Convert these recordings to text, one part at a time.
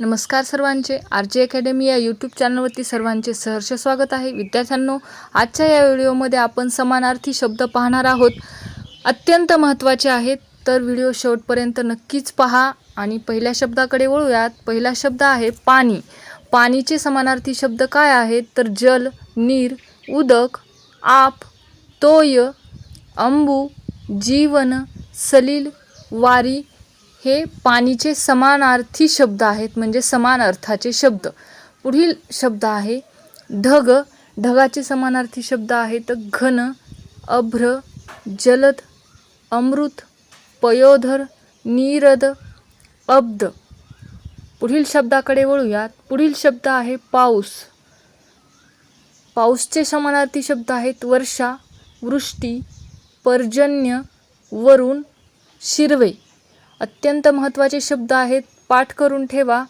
नमस्कार सर्वांचे. R J academy या यूट्यूब चॅनलवरती सर्वांचे सहर्ष स्वागत आहे. विद्यार्थ्यांनो आजच्या या व्हिडिओमध्ये आपण समानार्थी शब्द पाहणार आहोत. अत्यंत महत्त्वाचे आहेत तर व्हिडिओ शेवटपर्यंत नक्कीच पहा आणि पहिल्या शब्दाकडे वळूयात. पहिला शब्द आहे पाणी. पाणीचे समानार्थी शब्द काय आहेत? तर जल नीर उदक आप तोय अंबू जीवन सलील वारी हे पाणीचे समानार्थी शब्द आहेत म्हणजे समान अर्थाचे शब्द. पुढील शब्द आहे ढग. ढगाचे समानार्थी शब्द आहेत घन अभ्र जलद अमृत पयोधर नीरद अब्द. पुढील शब्दाकडे वळूयात. पुढील शब्द आहे पाऊस. पाऊसचे समानार्थी शब्द आहेत वर्षा वृष्टी पर्जन्य वरुण शिरवे. अत्यंत महत्त्वाचे शब्द आहेत. पाठ करून ठेवा.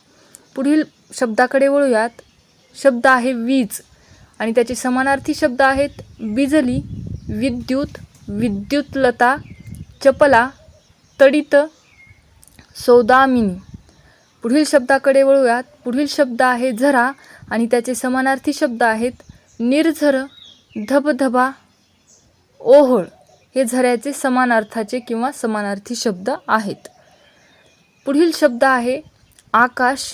पुढील शब्दाकडे वळूयात. शब्द आहे वीज. आणि त्याचे समानार्थी शब्द आहेत बिजली विद्युत विद्युतलता चपला तडित सौदामिनी. पुढील शब्दाकडे वळूयात. पुढील शब्द आहे झरा आणि त्याचे समानार्थी शब्द आहेत निर्झर धबधबा ओहळ. हे झऱ्याचे समानार्थाचे किंवा समानार्थी शब्द आहेत. पुढील शब्द आहे आकाश.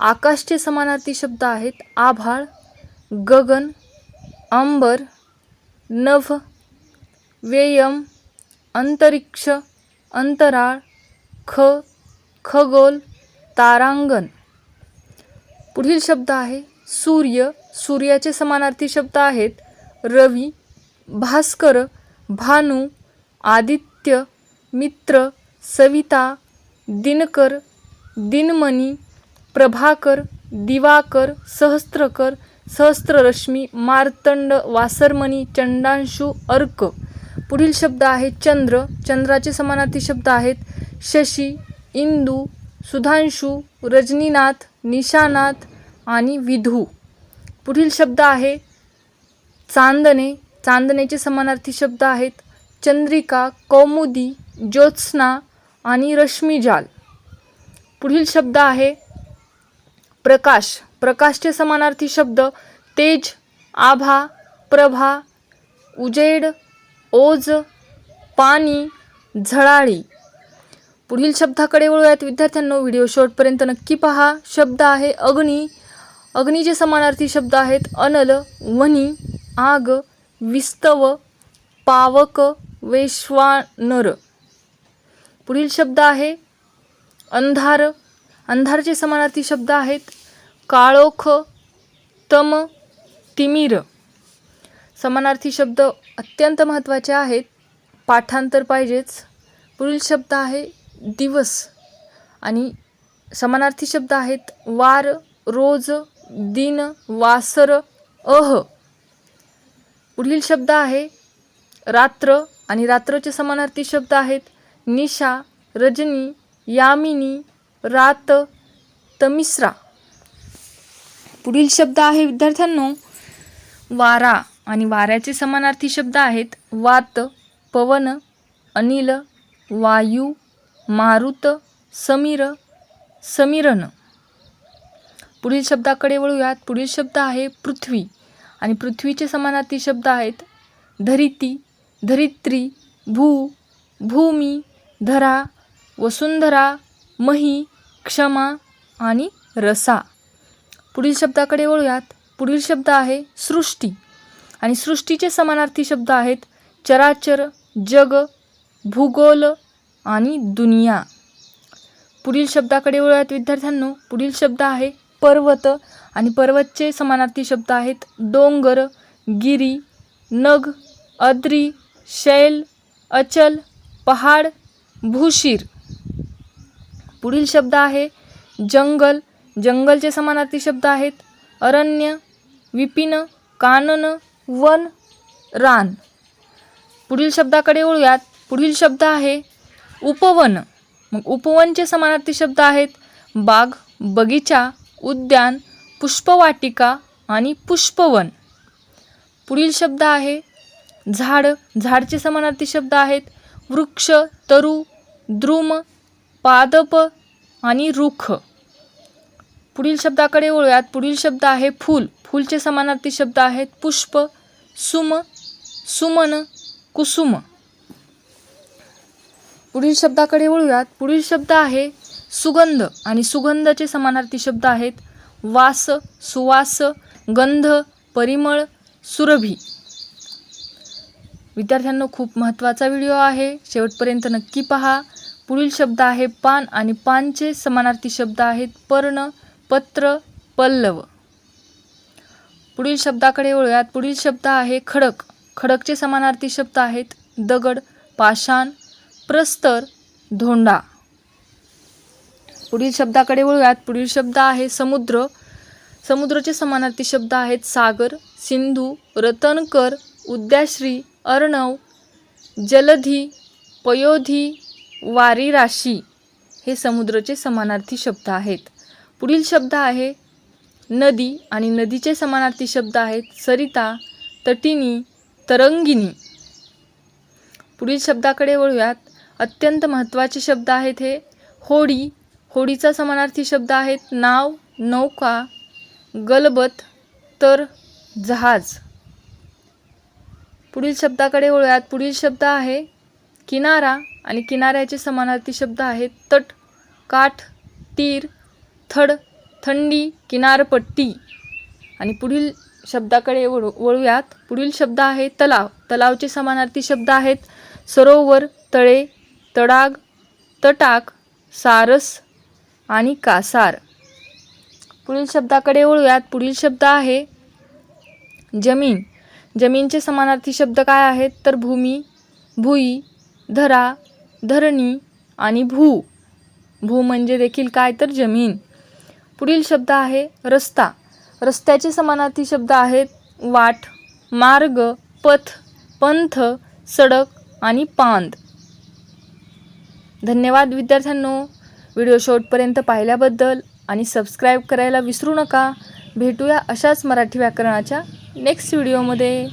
आकाशचे समानार्थी शब्द आहेत आभाळ गगन अंबर नभ व्ययम अंतरिक्ष अंतराळ ख खगोल तारांगण. पुढील शब्द आहे सूर्य. सूर्याचे समानार्थी शब्द आहेत रवी भास्कर भानू आदित्य मित्र सविता दिनकर दिनमणी प्रभाकर दिवाकर सहस्त्रकर सहस्त्ररश्मी मार्तंड वासरमणी चंडांशू अर्क. पुढील शब्द आहे चंद्र. चंद्राचे समानार्थी शब्द आहेत शशी इंदू सुधांशू रजनीनाथ निशानाथ आणि विधू. पुढील शब्द आहे चांदणे. चांदणेचे समानार्थी शब्द आहेत चंद्रिका कौमुदी ज्योत्स्ना आणि रश्मीजाल पुढील शब्द आहे प्रकाश. प्रकाशचे समानार्थी शब्द तेज आभा प्रभा उजेड ओज पाणी झळाळी. पुढील शब्दाकडे वळूयात. विद्यार्थ्यांनो व्हिडिओ शॉर्टपर्यंत नक्की पहा. शब्द आहे अग्नी. अग्नीचे समानार्थी शब्द आहेत अनल वनी आग विस्तव पावक वेश्वानर. पुढील शब्द आहे अंधार. अंधारचे समानार्थी शब्द आहेत काळोख तम तिमिर. समानार्थी शब्द अत्यंत महत्त्वाचे आहेत. पाठांतर पाहिजेच. पुढील शब्द आहे दिवस आणि समानार्थी शब्द आहेत वार रोज दिन वासर अह. पुढील शब्द आहे रात्र आणि रात्रचे समानार्थी शब्द आहेत निशा रजनी यामिनी रात तमिश्रा. पुढील शब्द आहे विद्यार्थ्यांनो वारा. आणि वाऱ्याचे समानार्थी शब्द आहेत वात पवन अनिल वायू मारुत समीर समीरन. पुढील शब्दाकडे वळूयात. पुढील शब्द आहे पृथ्वी. आणि पृथ्वीचे समानार्थी शब्द आहेत धरिती धरित्री भू भूमी धरा वसुंधरा मही क्षमा आणि रसा. पुढील शब्दाकडे वळूयात. पुढील शब्द आहे सृष्टी. आणि सृष्टीचे समानार्थी शब्द आहेत चराचर जग भूगोल आणि दुनिया. पुढील शब्दाकडे वळूयात विद्यार्थ्यांनो. पुढील शब्द आहे पर्वत आणि पर्वतचे समानार्थी शब्द आहेत डोंगर गिरी नग अद्री शैल अचल पहाड भूशीर. पुढील शब्द आहे जंगल. जंगलचे समानार्थी शब्द आहेत अरण्य विपिन कानन वन रान. पुढील शब्दाकडे वळूयात. पुढील शब्द आहे उपवन. मग उपवनचे समानार्थी शब्द आहेत बाग बगीचा उद्यान पुष्पवाटिका आणि पुष्पवन. पुढील शब्द आहे झाड. झाडचे समानार्थी शब्द आहेत वृक्ष तरु द्रुम पादप आणि रुख. पुढील शब्दाकडे वळूयात. पुढील शब्द आहे फूल. फूलचे समानार्थी शब्द आहेत पुष्प सुम सुमन कुसुम. पुढील शब्दाकडे वळूयात. पुढील शब्द आहे सुगंध आणि सुगंधाचे समानार्थी शब्द आहेत वास सुवास गंध परिमळ सुरभी. विद्यार्थ्यांना खूप महत्त्वाचा व्हिडिओ आहे. शेवटपर्यंत नक्की पहा. पुढील शब्द आहे पान आणि पानचे समानार्थी शब्द आहेत पर्ण पत्र पल्लव. पुढील शब्दाकडे वळूयात. पुढील शब्द आहे खडक. खडकचे समानार्थी शब्द आहेत दगड पाषाण प्रस्तर धोंडा. पुढील शब्दाकडे वळूयात. पुढील शब्द आहे समुद्र. समुद्राचे समानार्थी शब्द आहेत सागर सिंधू रतनकर उद्याश्री अर्णव जलधी पयोधी वारी राशी हे समुद्राचे समानार्थी शब्द आहेत. पुढील शब्द आहे नदी आणि नदीचे समानार्थी शब्द आहेत सरिता तटिनी तरंगिणी पुढील शब्दाकडे वळूयात. अत्यंत महत्त्वाचे शब्द आहेत हे. होडी होडीचा समानार्थी शब्द आहेत. नाव नौका गलबत तर जहाज. पुढील शब्दाकडे वळूयात. पुढील शब्द आहे किनारा आणि किनाऱ्याचे समानार्थी शब्द आहेत तट काठ तीर थड थंडी किनारपट्टी. आणि पुढील शब्दाकडे वळू वळूयात. पुढील शब्द आहे तलाव. तलावचे समानार्थी शब्द आहेत सरोवर तळे तडाग तटाक सारस आणि कासार. पुढील शब्दाकडे वळूयात. पुढील शब्द आहे जमीन. जमीनचे समानार्थी शब्द काय आहेत? तर भूमी भुई धरा धरणी आणि भू. भू म्हणजे देखील काय? तर जमीन. पुढील शब्द आहे रस्ता. रस्त्याचे समानार्थी शब्द आहेत वाट मार्ग पथ पंथ सडक आणि पांद. धन्यवाद विद्यार्थ्यांनो. व्हिडिओ शेवटपर्यंत पाहिल्याबद्दल आणि सबस्क्राईब करायला विसरू नका. भेटूया अशाच मराठी व्याकरणाच्या नेक्स्ट व्हिडिओमध्ये